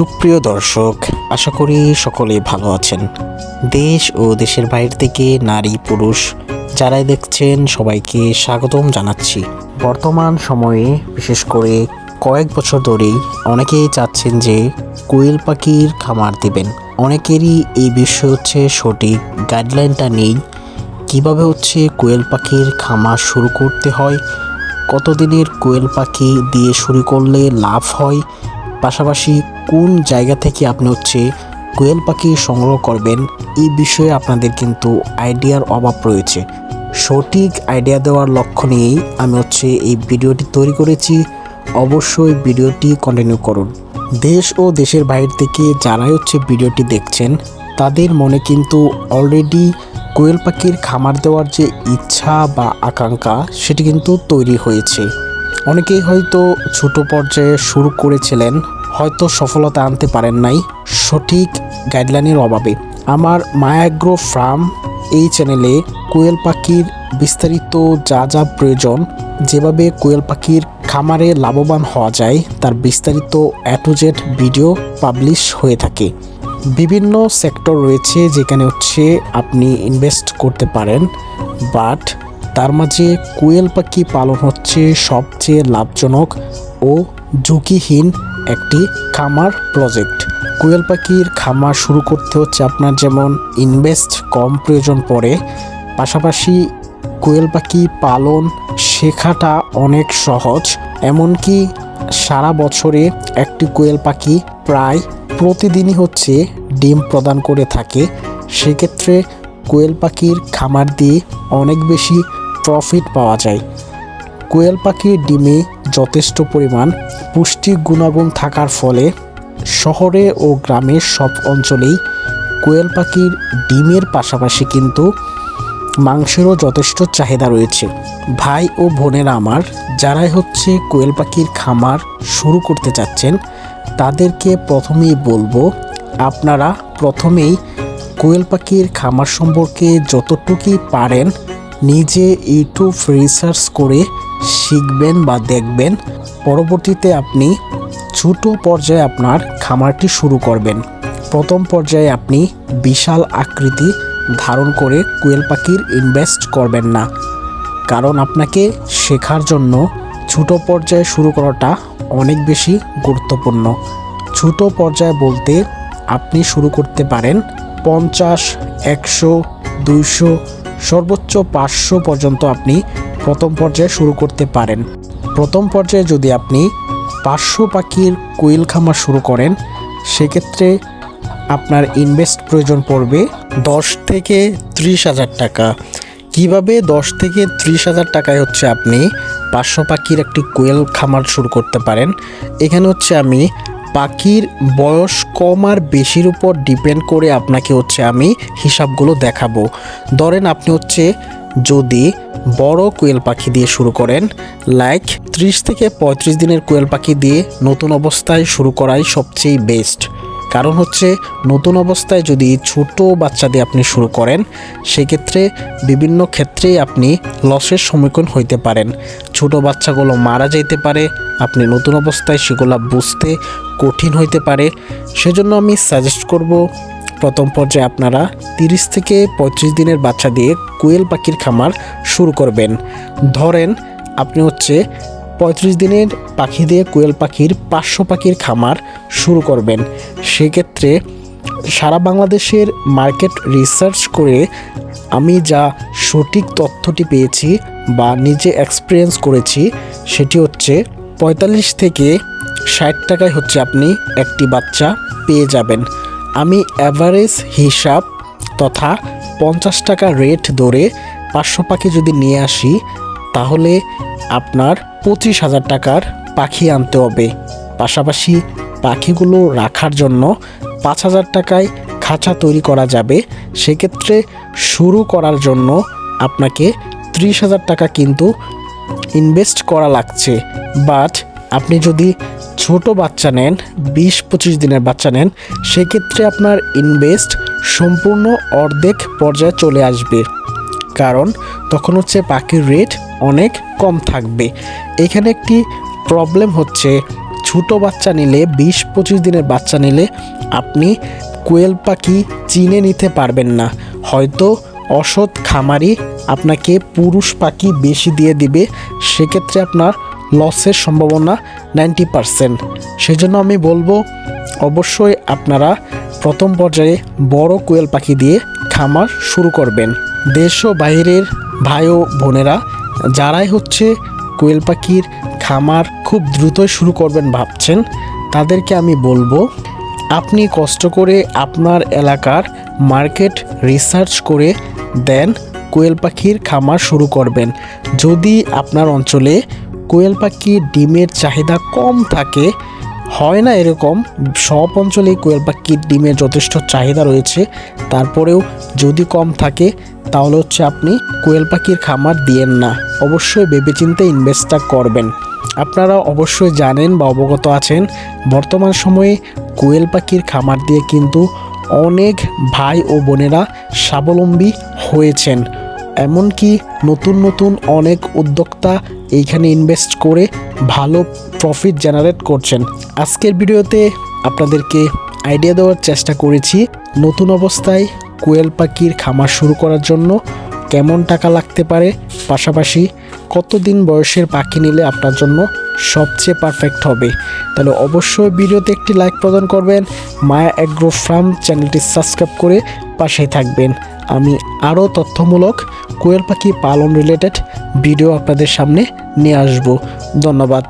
সুপ্রিয় দর্শক, আশা করি সকলে ভালো আছেন। দেশ ও দেশের বাইরে থেকে নারী, পুরুষ যারাই দেখছেন, সবাইকে স্বাগতম জানাচ্ছি। বর্তমান সময়ে, বিশেষ করে কয়েক বছর ধরেই অনেকেই চাচ্ছেন যে কোয়েল পাখির খামার দিবেন। অনেকেরই এই বিষয়ে হচ্ছে সঠিক গাইডলাইনটা নেই। কীভাবে হচ্ছে কোয়েল পাখির খামার শুরু করতে হয়? কতদিনের কোয়েল পাখি দিয়ে শুরু করলে লাভ হয়? পাশাপাশি কোন জায়গা থেকে আপনি হচ্ছে কোয়েল পাখি সংগ্রহ করবেন, এই বিষয়ে আপনাদের কিন্তু আইডিয়ার অভাব রয়েছে। সঠিক আইডিয়া দেওয়ার লক্ষ্য নিয়েই আমি হচ্ছে এই ভিডিওটি তৈরি করেছি। অবশ্যই ভিডিওটি কন্টিনিউ করুন। দেশ ও দেশের বাইরে থেকে যারাই হচ্ছে ভিডিওটি দেখছেন, তাদের মনে কিন্তু অলরেডি কোয়েল পাখির খামার দেওয়ার যে ইচ্ছা বা আকাঙ্ক্ষা, সেটি কিন্তু তৈরি হয়েছে। অনেকেই হয়তো ছোট পর্যায়ে শুরু করেছিলেন হয়তো সফলতা আনতে পারেন নাই। সঠিক গাইডলাইনের অভাবে। আমার মায়াগ্রো ফার্ম এই চ্যানেলে কোয়েল পাখির বিস্তারিত যা যা প্রয়োজন, যেভাবে কোয়েল পাখির খামারে লাভবান হওয়া যায়, তার বিস্তারিত অ্যাটোজেট ভিডিও পাবলিশ হয়ে থাকে। বিভিন্ন সেক্টর রয়েছে যেখানে হচ্ছে আপনি ইনভেস্ট করতে পারেন বাট তার মাঝে কোয়েল পাখি পালন হচ্ছে সবচেয়ে লাভজনক ও ঝুঁকিহীন একটি খামার প্রজেক্ট কোয়েল পাখির খামার শুরু করতে হচ্ছে আপনার যেমন ইনভেস্ট কম প্রয়োজন পড়ে, পাশাপাশি কোয়েল পাখি পালন শেখাটা অনেক সহজ। এমনকি সারা বছরে একটি কোয়েল পাখি প্রায় প্রতিদিনই হচ্ছে ডিম প্রদান করে থাকে। সেক্ষেত্রে কোয়েল পাখির খামার দিয়ে অনেক বেশি প্রফিট পাওয়া যায়। কোয়েল পাখির ডিমে যথেষ্ট পরিমাণ পুষ্টি গুণাগুণ থাকার ফলে শহরে ও গ্রামের সব অঞ্চলেই কোয়েল পাখির ডিমের পাশাপাশি কিন্তু মাংসেরও যথেষ্ট চাহিদা রয়েছে। ভাই ও বোনেরা আমার, যারাই হচ্ছে কোয়েল পাখির খামার শুরু করতে চাচ্ছেন, তাদেরকে প্রথমেই বলব, আপনারা প্রথমেই কোয়েল পাখির খামার সম্পর্কে যতটুকুই পারেন, নিজে ইউটিউব রিসার্চ করে শিখবেন বা দেখবেন, পরবর্তীতে আপনি ছোট পর্যায়ে আপনার খামারটি শুরু করবেন। প্রথম পর্যায়ে আপনি বিশাল আকৃতি ধারণ করে কোয়েল পাখির ইনভেস্ট করবেন না। কারণ আপনাকে শেখার জন্য ছোট পর্যায়ে শুরু করাটা অনেক বেশি গুরুত্বপূর্ণ। ছোট পর্যায়ে বলতে আপনি শুরু করতে পারেন পঞ্চাশ, একশো, দুইশো, সর্বোচ্চ পাঁচশো পর্যন্ত আপনি প্রথম পর্যায়ে শুরু করতে পারেন। প্রথম পর্যায়ে যদি আপনি পাঁচশো পাখির কোয়েল খামার শুরু করেন, সেক্ষেত্রে আপনার ইনভেস্ট প্রয়োজন পড়বে দশ থেকে ত্রিশ হাজার টাকা। কীভাবে দশ থেকে ত্রিশ হাজার টাকায় হচ্ছে আপনি পাঁচশো পাখির একটি কোয়েল খামার শুরু করতে পারেন? এখানে হচ্ছে আমি পাখির বয়স কম আর বেশির উপর ডিপেন্ড করে আপনাকে হচ্ছে আমি হিসাবগুলো দেখাবো। ধরেন আপনি হচ্ছে যদি বড় কোয়েল পাখি দিয়ে শুরু করেন, লাইক ত্রিশ থেকে পঁয়ত্রিশ দিনের কোয়েল পাখি দিয়ে নতুন অবস্থায় শুরু করাই সবচেয়ে বেস্ট। কারণ হচ্ছে, নতুন অবস্থায় যদি ছোট বাচ্চা দিয়ে আপনি শুরু করেন, সেক্ষেত্রে বিভিন্ন ক্ষেত্রেই আপনি লসের সম্মুখীন হইতে পারেন। ছোট বাচ্চাগুলো মারা যেতে পারে, আপনি নতুন অবস্থায় সেগুলো বুঝতে কঠিন হইতে পারে। সেজন্য আমি সাজেস্ট করব প্রথম পর্যায়ে আপনারা তিরিশ থেকে পঁয়ত্রিশ দিনের বাচ্চা দিয়ে কোয়েল পাখির খামার শুরু করবেন। ধরেন, আপনি হচ্ছে পঁয়ত্রিশ দিনের পাখি দিয়ে কোয়েল পাখির পাঁচশো পাখির খামার শুরু করবেন। সেক্ষেত্রে সারা বাংলাদেশের মার্কেট রিসার্চ করে আমি যা সঠিক তথ্যটি পেয়েছি বা নিজে এক্সপিরিয়েন্স করেছি, সেটি হচ্ছে পঁয়তাল্লিশ থেকে ষাট টাকায় হচ্ছে আপনি একটি বাচ্চা পেয়ে যাবেন। আমি অ্যাভারেজ হিসাব তথা পঞ্চাশ টাকা রেট ধরে পাঁচশো পাখি যদি নিয়ে আসি, তাহলে আপনার পঁচিশ হাজার টাকার পাখি আনতে হবে। পাশাপাশি পাখিগুলো রাখার জন্য পাঁচ হাজার টাকায় খাঁচা তৈরি করা যাবে। সেক্ষেত্রে শুরু করার জন্য আপনাকে ত্রিশ হাজার টাকা কিন্তু ইনভেস্ট করা লাগছে। বাট আপনি যদি ছোট বাচ্চা নেন, বিশ পঁচিশ দিনের বাচ্চা নেন, সেক্ষেত্রে আপনার ইনভেস্ট সম্পূর্ণ অর্ধেক পর্যায়ে চলে আসবে। কারণ তখন হচ্ছে পাখির রেট অনেক কম থাকবে। এখানে একটি প্রবলেম হচ্ছে, ছোট বাচ্চা নিলে, বিশ পঁচিশ দিনের বাচ্চা নিলে আপনি কোয়েল পাখি চিনে নিতে পারবেন না। হয়তো অসৎ খামারি আপনাকে পুরুষ পাখি বেশি দিয়ে দিবে, সেক্ষেত্রে আপনার লসের সম্ভাবনা নাইনটি পারসেন্ট। সেজন্য আমি বলব, অবশ্যই আপনারা প্রথম পর্যায়ে বড় কোয়েল পাখি দিয়ে খামার শুরু করবেন। দেশ ও বাইরের ভাই ও বোনেরা, যারাই হচ্ছে কোয়েল পাখির খামার খুব দ্রুতই শুরু করবেন ভাবছেন, তাদেরকে আমি বলব, আপনি কষ্ট করে আপনার এলাকার মার্কেট রিসার্চ করে দেন কোয়েল পাখির খামার শুরু করবেন। যদি আপনার অঞ্চলে কোয়েল পাখির ডিমের চাহিদা কম থাকে, হয় না এরকম, সব অঞ্চলেই কোয়েল পাখির ডিমের যথেষ্ট চাহিদা রয়েছে। তারপরেও যদি কম থাকে, তাহলে হচ্ছে আপনি কোয়েল পাখির খামার দিয়েন না। অবশ্যই ভেবেচিন্তে ইনভেস্টটা করবেন। আপনারা অবশ্যই জানেন বা অবগত আছেন, বর্তমান সময়ে কোয়েল পাখির খামার দিয়ে কিন্তু অনেক ভাই ও বোনেরা স্বাবলম্বী হয়েছেন। এমনকি নতুন নতুন অনেক উদ্যোক্তা এইখানে ইনভেস্ট করে ভালো প্রফিট জেনারেট করছেন। আজকের ভিডিওতে আপনাদেরকে আইডিয়া দেওয়ার চেষ্টা করেছি নতুন অবস্থায় কোয়েল পাখির খামার শুরু করার জন্য কেমন টাকা লাগতে পারে, পাশাপাশি কতদিন বয়সের পাখি নিলে আপনার জন্য সবচেয়ে পারফেক্ট হবে। তাহলে অবশ্যই ভিডিওতে একটি লাইক প্রদান করবেন, মায়া অ্যাগ্রো ফার্ম চ্যানেলটি সাবস্ক্রাইব করে পাশেই থাকবেন। আমি আরও তথ্যমূলক কোয়েল পাখি পালন রিলেটেড ভিডিও আপনাদের সামনে নিয়ে আসব। ধন্যবাদ।